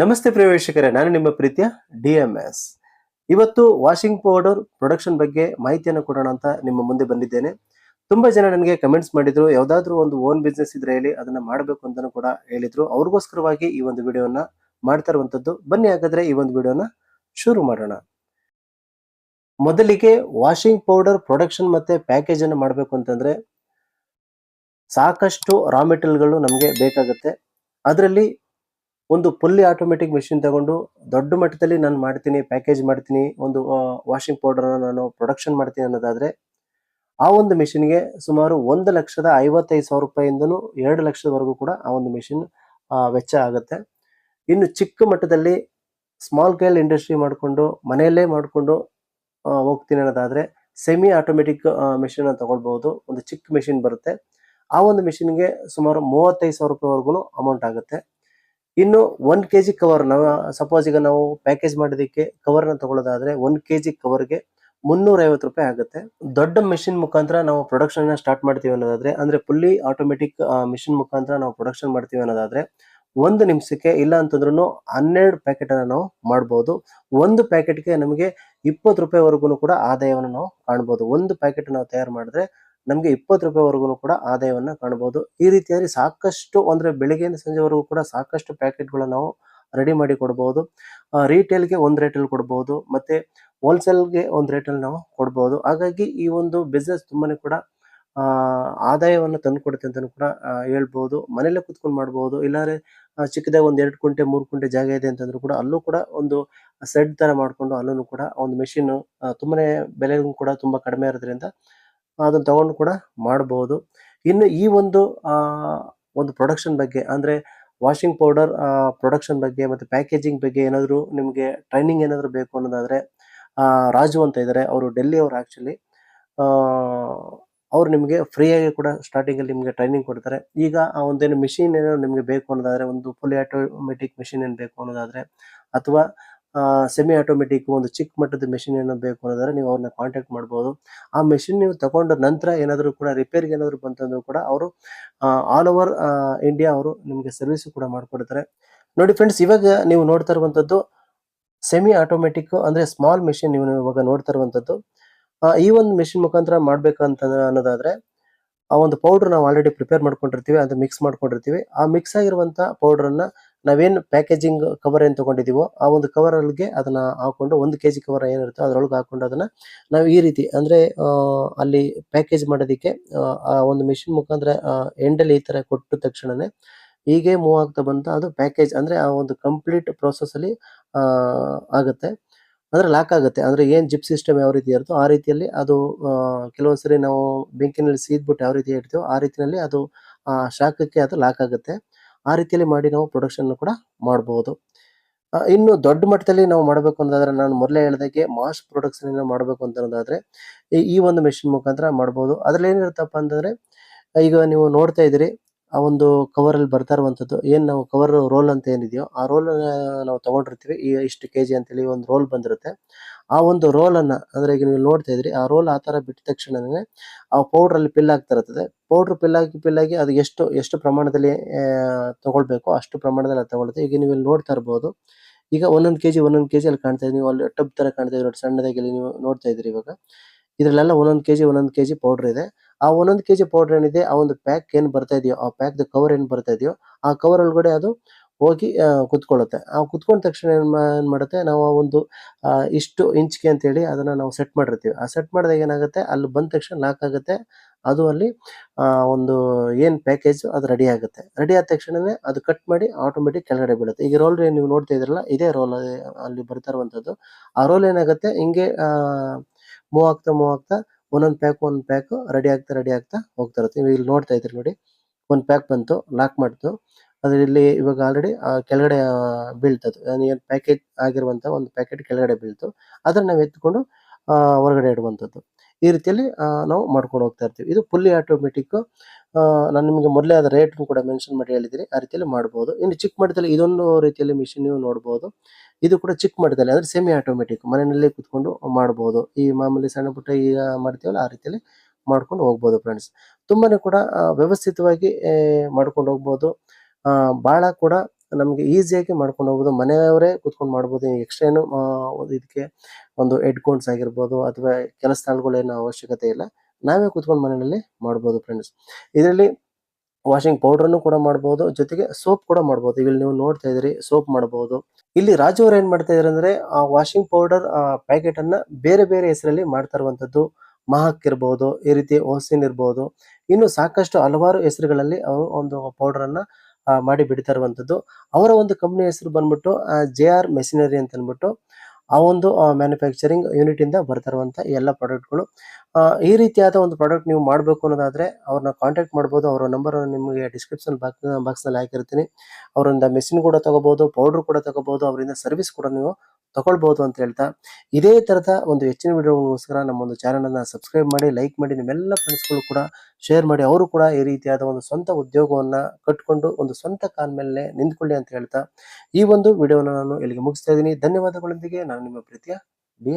ನಮಸ್ತೆ ಪ್ರವೇಶಕರೇ ನಾನು ನಿಮ್ಮ ಪ್ರೀತಿಯ ಡಿ ಎಂ ಎಸ್. ಇವತ್ತು ವಾಷಿಂಗ್ ಪೌಡರ್ ಪ್ರೊಡಕ್ಷನ್ ಬಗ್ಗೆ ಮಾಹಿತಿಯನ್ನು ಕೊಡೋಣ ಅಂತ ನಿಮ್ಮ ಮುಂದೆ ಬಂದಿದ್ದೇನೆ. ತುಂಬಾ ಜನ ನನಗೆ ಕಮೆಂಟ್ಸ್ ಮಾಡಿದ್ರು, ಯಾವ್ದಾದ್ರು ಒಂದು ಓನ್ ಬಿಸ್ನೆಸ್ ಇದ್ರೆ ಹೇಳಿ ಅದನ್ನ ಮಾಡಬೇಕು ಅಂತ ಕೂಡ ಹೇಳಿದ್ರು. ಅವ್ರಿಗೋಸ್ಕರವಾಗಿ ಈ ಒಂದು ವಿಡಿಯೋನ ಮಾಡ್ತಾ ಇರುವಂತದ್ದು. ಬನ್ನಿ ಹಾಗಾದ್ರೆ ಈ ಒಂದು ವಿಡಿಯೋನ ಶುರು ಮಾಡೋಣ. ಮೊದಲಿಗೆ ವಾಷಿಂಗ್ ಪೌಡರ್ ಪ್ರೊಡಕ್ಷನ್ ಮತ್ತೆ ಪ್ಯಾಕೇಜ್ ಅನ್ನು ಮಾಡಬೇಕು ಅಂತಂದ್ರೆ ಸಾಕಷ್ಟು ರಾ ಮೆಟೀರಿಯಲ್ಗಳು ನಮಗೆ ಬೇಕಾಗುತ್ತೆ. ಅದರಲ್ಲಿ ಒಂದು ಫುಲ್ಲಿ ಆಟೋಮೆಟಿಕ್ ಮೆಷಿನ್ ತಗೊಂಡು ದೊಡ್ಡ ಮಟ್ಟದಲ್ಲಿ ನಾನು ಮಾಡ್ತೀನಿ ಪ್ಯಾಕೇಜ್ ಮಾಡ್ತೀನಿ, ಒಂದು ವಾಷಿಂಗ್ ಪೌಡರ್ ನಾನು ಪ್ರೊಡಕ್ಷನ್ ಮಾಡ್ತೀನಿ ಅನ್ನೋದಾದ್ರೆ ಆ ಒಂದು ಮಿಷಿನ್ಗೆ ಸುಮಾರು ಒಂದು ಲಕ್ಷದ ಐವತ್ತೈದು ಸಾವಿರ ರೂಪಾಯಿಂದನೂ ಎರಡು ಲಕ್ಷದವರೆಗೂ ಕೂಡ ಆ ಒಂದು ಮಿಷಿನ್ ವೆಚ್ಚ ಆಗುತ್ತೆ. ಇನ್ನು ಚಿಕ್ಕ ಮಟ್ಟದಲ್ಲಿ ಸ್ಮಾಲ್ ಸ್ಕೇಲ್ ಇಂಡಸ್ಟ್ರಿ ಮಾಡಿಕೊಂಡು, ಮನೆಯಲ್ಲೇ ಮಾಡಿಕೊಂಡು ಹೋಗ್ತೀನಿ ಅನ್ನೋದಾದ್ರೆ ಸೆಮಿ ಆಟೋಮೆಟಿಕ್ ಮೆಷಿನ್ ತಗೊಳ್ಬೋದು ಒಂದು ಚಿಕ್ಕ ಮೆಷಿನ್ ಬರುತ್ತೆ. ಆ ಒಂದು ಮಿಷಿನ್ಗೆ ಸುಮಾರು ಮೂವತ್ತೈದು ಸಾವಿರ ರೂಪಾಯಿವರೆಗೂ ಅಮೌಂಟ್ ಆಗುತ್ತೆ. ಇನ್ನು ಒನ್ ಕೆ ಜಿ ಕವರ್ ನಾವು ಸಪೋಸ್ ಈಗ ನಾವು ಪ್ಯಾಕೇಜ್ ಮಾಡೋದಕ್ಕೆ ಕವರ್ನ ತಗೊಳ್ಳೋದಾದ್ರೆ ಒನ್ ಕೆ ಜಿ ಕವರ್ಗೆ ಮುನ್ನೂರೈವತ್ತು ರೂಪಾಯಿ ಆಗುತ್ತೆ. ದೊಡ್ಡ ಮೆಷಿನ್ ಮುಖಾಂತರ ನಾವು ಪ್ರೊಡಕ್ಷನ್ ಸ್ಟಾರ್ಟ್ ಮಾಡ್ತೀವಿ ಅನ್ನೋದಾದ್ರೆ, ಅಂದ್ರೆ ಫುಲ್ಲಿ ಆಟೋಮೆಟಿಕ್ ಮಿಷಿನ್ ಮುಖಾಂತರ ನಾವು ಪ್ರೊಡಕ್ಷನ್ ಮಾಡ್ತೀವಿ ಅನ್ನೋದಾದ್ರೆ ಒಂದು ನಿಮಿಷಕ್ಕೆ ಇಲ್ಲ ಅಂತಂದ್ರೂ ಹನ್ನೆರಡು ಪ್ಯಾಕೆಟ್ ಅನ್ನ ನಾವು ಮಾಡಬಹುದು ಒಂದು ಪ್ಯಾಕೆಟ್ಗೆ ನಮಗೆ ಇಪ್ಪತ್ತು ರೂಪಾಯಿವರೆಗೂ ಕೂಡ ಆದಾಯವನ್ನು ನಾವು ಕಾಣಬಹುದು ಒಂದು ಪ್ಯಾಕೆಟ್ ನಾವು ತಯಾರು ಮಾಡಿದ್ರೆ ನಮಗೆ ಇಪ್ಪತ್ತು ರೂಪಾಯಿವರೆಗೂ ಕೂಡ ಆದಾಯವನ್ನ ಕಾಣಬಹುದು ಈ ರೀತಿಯಾಗಿ ಸಾಕಷ್ಟು ಅಂದ್ರೆ ಬೆಳಿಗ್ಗೆಯಿಂದ ಸಂಜೆವರೆಗೂ ಕೂಡ ಸಾಕಷ್ಟು ಪ್ಯಾಕೆಟ್ಗಳನ್ನ ನಾವು ರೆಡಿ ಮಾಡಿ ಕೊಡಬಹುದು ರೀಟೇಲ್ಗೆ ಒಂದು ರೇಟಲ್ಲಿ ಕೊಡಬಹುದು ಮತ್ತೆ ಹೋಲ್ಸೇಲ್ಗೆ ಒಂದು ರೇಟಲ್ಲಿ ನಾವು ಕೊಡಬಹುದು ಹಾಗಾಗಿ ಈ ಒಂದು ಬಿಸ್ನೆಸ್ ತುಂಬಾನೇ ಕೂಡ ಆದಾಯವನ್ನು ತಂದುಕೊಡುತ್ತೆ ಅಂತ ಕೂಡ ಹೇಳ್ಬೋದು. ಹೇಳ್ಬಹುದು ಮನೇಲೆ ಕುತ್ಕೊಂಡು ಮಾಡಬಹುದು ಇಲ್ಲಾಂದ್ರೆ ಚಿಕ್ಕದಾಗಿ ಒಂದ್ ಎರಡು ಕುಂಟೆ, ಮೂರು ಕುಂಟೆ ಜಾಗ ಇದೆ ಅಂತಂದ್ರೂ ಕೂಡ ಅಲ್ಲೂ ಕೂಡ ಒಂದು ಸೆಡ್ ತರ ಮಾಡ್ಕೊಂಡು ಅಲ್ಲೂ ಕೂಡ ಒಂದು ಮೆಷಿನ್ ತುಂಬಾನೇ ಬೆಲೆಗೂ ಕೂಡ ತುಂಬಾ ಕಡಿಮೆ ಇರೋದ್ರಿಂದ ಅದನ್ನ ತಗೊಂಡು ಕೂಡ ಮಾಡಬಹುದು ಇನ್ನು ಈ ಒಂದು ಒಂದು ಪ್ರೊಡಕ್ಷನ್ ಬಗ್ಗೆ, ಅಂದ್ರೆ ವಾಷಿಂಗ್ ಪೌಡರ್ ಪ್ರೊಡಕ್ಷನ್ ಬಗ್ಗೆ ಮತ್ತೆ ಪ್ಯಾಕೇಜಿಂಗ್ ಬಗ್ಗೆ ಏನಾದರೂ ನಿಮಗೆ ಟ್ರೈನಿಂಗ್ ಏನಾದರೂ ಬೇಕು ಅನ್ನೋದಾದರೆ ರಾಜು ಅಂತ ಇದ್ದಾರೆ ಅವರು ಡೆಲ್ಲಿ ಅವರು ಆಕ್ಚುಲಿ ಅವ್ರು ನಿಮಗೆ ಫ್ರೀಯಾಗಿ ಕೂಡ ಸ್ಟಾರ್ಟಿಂಗ್ ಅಲ್ಲಿ ನಿಮಗೆ ಟ್ರೈನಿಂಗ್ ಕೊಡ್ತಾರೆ. ಈಗ ಆ ಒಂದೇನು ಮಿಷಿನ್ ಏನೋ ನಿಮಗೆ ಬೇಕು ಅನ್ನೋದಾದರೆ, ಒಂದು ಫುಲ್ ಆಟೋಮೆಟಿಕ್ ಮಿಷಿನ್ ಏನು ಬೇಕು ಅನ್ನೋದಾದರೆ, ಅಥವಾ ಸೆಮಿ ಆಟೋಮೆಟಿಕ್ ಒಂದು ಚಿಕ್ಕ ಮಟ್ಟದ ಮೆಷಿನ್ ಏನೋ ಬೇಕು ಅನ್ನೋದಾದ್ರೆ ನೀವು ಅವ್ರನ್ನ ಕಾಂಟ್ಯಾಕ್ಟ್ ಮಾಡ್ಬೋದು. ಆ ಮೆಷಿನ್ ನೀವು ತಗೊಂಡ ನಂತರ ಏನಾದರೂ ಕೂಡ ರಿಪೇರಿಗೆ ಏನಾದರೂ ಬಂತಂದ್ರೂ ಕೂಡ ಅವರು ಆಲ್ ಓವರ್ ಇಂಡಿಯಾ ಅವರು ನಿಮಗೆ ಸರ್ವಿಸ್ ಕೂಡ ಮಾಡ್ಕೊಡ್ತಾರೆ. ನೋಡಿ ಫ್ರೆಂಡ್ಸ್ ಇವಾಗ ನೀವು ನೋಡ್ತಾ ಇರುವಂಥದ್ದು ಸೆಮಿ ಆಟೋಮೆಟಿಕ್ ಅಂದ್ರೆ ಸ್ಮಾಲ್ ಮೆಷಿನ್ ನೀವು ಇವಾಗ ನೋಡ್ತಾ ಇರುವಂಥದ್ದು ಈ ಒಂದು ಮೆಷಿನ್ ಮುಖಾಂತರ ಮಾಡ್ಬೇಕಂತ ಅನ್ನೋದಾದ್ರೆ ಆ ಒಂದು ಪೌಡರ್ ನಾವು ಆಲ್ರೆಡಿ ಪ್ರಿಪೇರ್ ಮಾಡ್ಕೊಂಡಿರ್ತೀವಿ ಅದು ಮಿಕ್ಸ್ ಮಾಡ್ಕೊಂಡಿರ್ತೀವಿ. ಆ ಮಿಕ್ಸ್ ಆಗಿರುವಂಥ ಪೌಡರ್ ಅನ್ನ ನಾವೇನ್ ಪ್ಯಾಕೇಜಿಂಗ್ ಕವರ್ ಏನು ತೊಗೊಂಡಿದ್ದೀವೋ ಆ ಒಂದು ಕವರ್ ಅಲ್ಲಿಗೆ ಅದನ್ನ ಹಾಕೊಂಡು ಒಂದು ಕೆಜಿ ಕವರ್ ಏನಿರುತ್ತೋ ಅದರೊಳಗೆ ಹಾಕೊಂಡು ಅದನ್ನ ನಾವು ಈ ರೀತಿ ಅಂದ್ರೆ ಅಲ್ಲಿ ಪ್ಯಾಕೇಜ್ ಮಾಡೋದಕ್ಕೆ ಆ, ಒಂದು ಮಿಷಿನ್ ಮುಖಾಂತರ ಎಂಡಲ್ಲಿ ಈ ತರ ಕೊಟ್ಟ ತಕ್ಷಣನೇ ಹೀಗೆ ಮೂವ್ ಆಗ್ತಾ ಬಂತ ಅದು ಪ್ಯಾಕೇಜ್ ಅಂದ್ರೆ ಆ ಒಂದು ಕಂಪ್ಲೀಟ್ ಪ್ರೋಸೆಸ್ ಅಲ್ಲಿ ಆ, ಆಗುತ್ತೆ. ಅಂದ್ರೆ ಲಾಕ್ ಆಗುತ್ತೆ. ಅಂದ್ರೆ ಏನು ಜಿಪ್ ಸಿಸ್ಟಮ್ ಯಾವ ರೀತಿ ಇರುತ್ತೋ ಆ ರೀತಿಯಲ್ಲಿ ಅದು ಕೆಲವೊಂದು ಸರಿ ನಾವು ಬೆಂಕಿನಲ್ಲಿ ಸೀದ್ಬಿಟ್ಟು ಯಾವ ರೀತಿ ಇಡ್ತೀವೋ ಆ ರೀತಿಯಲ್ಲಿ ಅದು ಶಾಖಕ್ಕೆ ಅದು ಲಾಕ್ ಆಗುತ್ತೆ. ಆ ರೀತಿಯಲ್ಲಿ ಮಾಡಿ ನಾವು ಪ್ರೊಡಕ್ಷನ್ ಕೂಡ ಮಾಡಬಹುದು ಇನ್ನು ದೊಡ್ಡ ಮಟ್ಟದಲ್ಲಿ ನಾವು ಮಾಡಬೇಕು ಅಂತಂದ್ರೆ ನಾನು ಮೊದಲೇ ಹೇಳಿದಾಗೆ ಮಾಸ್ ಪ್ರೊಡಕ್ಷನ್ ಮಾಡಬೇಕು ಅಂತ ಅನ್ನೋದಾದ್ರೆ ಈ- ಒಂದು ಮೆಷಿನ್ ಮುಖಾಂತರ ಮಾಡಬಹುದು ಅದ್ರಲ್ಲಿ ಏನಿರುತ್ತಪ್ಪ ಅಂತಂದ್ರೆ, ಈಗ ನೀವು ನೋಡ್ತಾ ಇದ್ದೀರಿ, ಆ ಒಂದು ಕವರ್ ಅಲ್ಲಿ ಬರ್ತಾ ಇರುವಂತದ್ದು, ಏನ್ ನಾವು ಕವರ್ ರೋಲ್ ಅಂತ ಏನಿದೆಯೋ, ಆ ರೋಲ್ ನಾವು ತಗೊಂಡಿರ್ತೀವಿ. ಈ ಇಷ್ಟು ಕೆಜಿ ಅಂತೇಳಿ ಒಂದು ರೋಲ್ ಬಂದಿರುತ್ತೆ. ಆ ಒಂದು ರೋಲನ್ನು ಅಂದರೆ ಈಗ ನೀವು ನೋಡ್ತಾ ಇದ್ರಿ, ಆ ರೋಲ್ ಆ ತರ ಬಿಟ್ಟ ತಕ್ಷಣನೇ ಆ ಪೌಡರ್ ಅಲ್ಲಿ ಪಿಲ್ ಆಗ್ತಾ ಇರ್ತದೆ. ಪೌಡರ್ ಪಿಲ್ ಆಗಿ ಪಿಲ್ ಆಗಿ ಅದು ಎಷ್ಟು ಎಷ್ಟು ಪ್ರಮಾಣದಲ್ಲಿ ತಗೊಳ್ಬೇಕು ಅಷ್ಟು ಪ್ರಮಾಣದಲ್ಲಿ ಅದು ಈಗ ನೀವು ಇಲ್ಲಿ ನೋಡ್ತಾ ಇರ್ಬೋದು. ಈಗ ಒಂದೊಂದು ಕೆಜಿ ಒಂದೊಂದು ಕೆಜಿ ಅಲ್ಲಿ ಕಾಣ್ತಾ ಇದ್ದೀವಿ ನೀವು ಅಲ್ಲಿ ಟಬ್ ತರ ಕಾಣ್ತಾ ಇದ್ರಿ. ಸಣ್ಣದಾಗಿ ನೀವು ನೋಡ್ತಾ ಇದ್ರಿ ಇವಾಗ. ಇದರಲ್ಲೆಲ್ಲ ಒಂದೊಂದು ಕೆಜಿ ಒಂದೊಂದು ಕೆಜಿ ಪೌಡರ್ ಇದೆ. ಆ ಒಂದೊಂದು ಕೆಜಿ ಪೌಡರ್ ಏನಿದೆ, ಆ ಒಂದು ಪ್ಯಾಕ್ ಏನ್ ಬರ್ತಾ ಇದೆಯೋ, ಆ ಪ್ಯಾಕ್ ಕವರ್ ಏನ್ ಬರ್ತಾ ಇದೆಯೋ, ಆ ಕವರ್ ಒಳಗಡೆ ಅದು ಹೋಗಿ ಕುತ್ಕೊಳ್ಳುತ್ತೆ. ಆ, ಕುತ್ಕೊಂಡ ತಕ್ಷಣ ಏನು ಮಾಡುತ್ತೆ? ನಾವು ಒಂದು ಇಷ್ಟು ಇಂಚ್ಗೆ ಅಂತ ಹೇಳಿ ಅದನ್ನ ನಾವು ಸೆಟ್ ಮಾಡಿರ್ತೀವಿ. ಆ ಸೆಟ್ ಮಾಡಿದಾಗ ಏನಾಗುತ್ತೆ? ಅಲ್ಲಿ ಬಂದ ತಕ್ಷಣ ಲಾಕ್ ಆಗುತ್ತೆ. ಅದು ಅಲ್ಲಿ ಒಂದು ಏನು ಪ್ಯಾಕೇಜ್ ಅದು ರೆಡಿ ಆಗುತ್ತೆ. ರೆಡಿ ಆದ ತಕ್ಷಣವೇ ಅದು ಕಟ್ ಮಾಡಿ ಆಟೋಮೆಟಿಕ್ ಕೆಳಗಡೆ ಬೀಳುತ್ತೆ. ಈಗ ರೋಲ್ ನೀವು ನೋಡ್ತಾ ಇದ್ರಲ್ಲ ಇದೇ ರೋಲ್ ಅಲ್ಲಿ ಬರ್ತಾ ಇರುವಂಥದ್ದು. ಆ ರೋಲ್ ಏನಾಗುತ್ತೆ? ಹಿಂಗೆ ಮೂವ್ ಆಗ್ತಾ ಮೂವ್ ಆಗ್ತಾ, ಒಂದೊಂದು ಪ್ಯಾಕ್ ಒಂದೊಂದು ಪ್ಯಾಕ್ ರೆಡಿ ಆಗ್ತಾ ರೆಡಿ ಆಗ್ತಾ ಹೋಗ್ತಾ ಇರುತ್ತೆ. ನೀವು ಇಲ್ಲಿ ನೋಡ್ತಾ ಇದ್ರಿ ನೋಡಿ. ಒಂದು ಪ್ಯಾಕ್ ಬಂತು ಲಾಕ್ ಮಾಡ್ತು. ಅದು ಇಲ್ಲಿ ಇವಾಗ ಆಲ್ರೆಡಿ ಕೆಳಗಡೆ ಬೀಳ್ತದೆ. ಪ್ಯಾಕೆಟ್ ಆಗಿರುವಂತಹ ಒಂದು ಪ್ಯಾಕೆಟ್ ಕೆಳಗಡೆ ಬೀಳ್ತು. ಅದನ್ನ ನಾವು ಎತ್ಕೊಂಡು ಹೊರಗಡೆ ಇಡುವಂಥದ್ದು. ಈ ರೀತಿಯಲ್ಲಿ ನಾವು ಮಾಡ್ಕೊಂಡು ಹೋಗ್ತಾ ಇರ್ತೀವಿ. ಇದು ಫುಲ್ಲಿ ಆಟೋಮೆಟಿಕ್ ನಾನು ನಿಮಗೆ ಮೊದಲೇ ಅದ ರೇಟ್ ಕೂಡ ಮೆನ್ಷನ್ ಮಾಡಿ ಹೇಳಿದಿರಿ ಆ ರೀತಿಯಲ್ಲಿ ಮಾಡಬಹುದು ಇನ್ನು ಚಿಕ್ಕ ಮಟ್ಟದಲ್ಲಿ ಇದೊಂದು ರೀತಿಯಲ್ಲಿ ಮಿಷಿನ್ ನೀವು ನೋಡಬಹುದು ಇದು ಕೂಡ ಚಿಕ್ಕ ಮಟ್ಟದಲ್ಲಿ, ಅಂದ್ರೆ ಸೆಮಿ ಆಟೋಮೆಟಿಕ್ ಮನೆಯಲ್ಲಿ ಕುತ್ಕೊಂಡು ಮಾಡಬಹುದು ಈ ಮಾಮೂಲಿ ಸಣ್ಣ ಪುಟ್ಟ ಈಗ ಮಾಡ್ತೀವಲ್ಲ, ಆ ರೀತಿಯಲ್ಲಿ ಮಾಡ್ಕೊಂಡು ಹೋಗ್ಬೋದು ಫ್ರೆಂಡ್ಸ್ ತುಂಬಾನೇ ಕೂಡ ವ್ಯವಸ್ಥಿತವಾಗಿ ಮಾಡ್ಕೊಂಡು ಹೋಗ್ಬೋದು. ಬಹಳ ಕೂಡ ನಮಗೆ ಈಸಿಯಾಗಿ ಮಾಡ್ಕೊಂಡು ಹೋಗ್ಬೋದು. ಮನೆಯವರೇ ಕೂತ್ಕೊಂಡು ಮಾಡ್ಬೋದು. ಎಕ್ಸ್ಟ್ರಾ ಏನು ಇದಕ್ಕೆ ಒಂದು ಹೆಡ್ ಕೋನ್ಸ್ ಆಗಿರ್ಬೋದು ಅಥವಾ ಕೆಲಸ ಸ್ಥಳಗಳೇನು ಅವಶ್ಯಕತೆ ಇಲ್ಲ. ನಾವೇ ಕೂತ್ಕೊಂಡು ಮನೆಯಲ್ಲಿ ಮಾಡ್ಬೋದು ಫ್ರೆಂಡ್ಸ್ ಇದರಲ್ಲಿ ವಾಷಿಂಗ್ ಪೌಡರ್ನು ಕೂಡ ಮಾಡ್ಬೋದು. ಜೊತೆಗೆ ಸೋಪ್ ಕೂಡ ಮಾಡ್ಬೋದು. ಇಲ್ಲಿ ನೀವು ನೋಡ್ತಾ ಇದ್ರಿ ಸೋಪ್ ಮಾಡಬಹುದು ಇಲ್ಲಿ ರಾಜು ಅವ್ರು ಏನ್ ಮಾಡ್ತಾ ಇದಾರೆ ಅಂದ್ರೆ, ಆ ವಾಷಿಂಗ್ ಪೌಡರ್ ಪ್ಯಾಕೆಟ್ ಅನ್ನ ಬೇರೆ ಬೇರೆ ಹೆಸರಲ್ಲಿ ಮಾಡ್ತಾ ಇರುವಂತದ್ದು ಮಹಕ್ ಇರ್ಬೋದು, ಈ ರೀತಿ ಓಸಿನ್ ಇರ್ಬೋದು. ಇನ್ನು ಸಾಕಷ್ಟು ಹಲವಾರು ಹೆಸರುಗಳಲ್ಲಿ ಅವರು ಒಂದು ಪೌಡರ್ ಅನ್ನ ಮಾಡಿ ಬಿಡ್ತಾ ಇರುವಂತದ್ದು ಅವರ ಒಂದು ಕಂಪನಿ ಹೆಸರು ಬಂದ್ಬಿಟ್ಟು ಜೆ ಆರ್ ಮೆಷಿನರಿ ಅಂತ ಅಂದ್ಬಿಟ್ಟು, ಆ ಒಂದು ಮ್ಯಾನುಫ್ಯಾಕ್ಚರಿಂಗ್ ಯೂನಿಟ್ ಇಂದ ಬರ್ತಾ ಇರುವಂತ ಎಲ್ಲ ಪ್ರಾಡಕ್ಟ್ಗಳು ಈ ರೀತಿಯಾದ ಒಂದು ಪ್ರಾಡಕ್ಟ್ ನೀವು ಮಾಡಬೇಕು ಅನ್ನೋದಾದ್ರೆ, ಅವ್ರನ್ನ ಕಾಂಟ್ಯಾಕ್ಟ್ ಮಾಡ್ಬೋದು. ಅವರ ನಂಬರ್ ನಿಮಗೆ ಡಿಸ್ಕ್ರಿಪ್ಷನ್ ಬಾಕ್ಸ್ನಲ್ಲಿ ಹಾಕಿರ್ತೀನಿ. ಅವರಿಂದ ಮೆಷಿನ್ ಕೂಡ ತಗೋಬಹುದು ಪೌಡರ್ ಕೂಡ ತಗೋಬಹುದು ಅವರಿಂದ ಸರ್ವಿಸ್ ಕೂಡ ನೀವು ತಗೊಳ್ಬಹುದು ಅಂತ ಹೇಳ್ತಾ ಇದೇ ತರದ ಒಂದು ಹೆಚ್ಚಿನ ವಿಡಿಯೋಗೋಸ್ಕರ ನಮ್ಮ ಒಂದು ಚಾನಲ್ ಅನ್ನ ಸಬ್ಸ್ಕ್ರೈಬ್ ಮಾಡಿ ಲೈಕ್ ಮಾಡಿ, ನಿಮ್ಮೆಲ್ಲ ಫ್ರೆಂಡ್ಸ್ಗಳು ಕೂಡ ಶೇರ್ ಮಾಡಿ, ಅವರು ಕೂಡ ಈ ರೀತಿಯಾದ ಒಂದು ಸ್ವಂತ ಉದ್ಯೋಗವನ್ನ ಕಟ್ಕೊಂಡು ಒಂದು ಸ್ವಂತ ಕಾಲ್ ಮೇಲೆ ನಿಂತ್ಕೊಳ್ಳಿ ಅಂತ ಹೇಳ್ತಾ ಈ ಒಂದು ವಿಡಿಯೋನ ನಾನು ಇಲ್ಲಿಗೆ ಮುಗಿಸ್ತಾ ಇದ್ದೀನಿ. ಧನ್ಯವಾದಗಳೊಂದಿಗೆ, ನಾನು ನಿಮ್ಮ ಪ್ರೀತಿಯ ಡಿ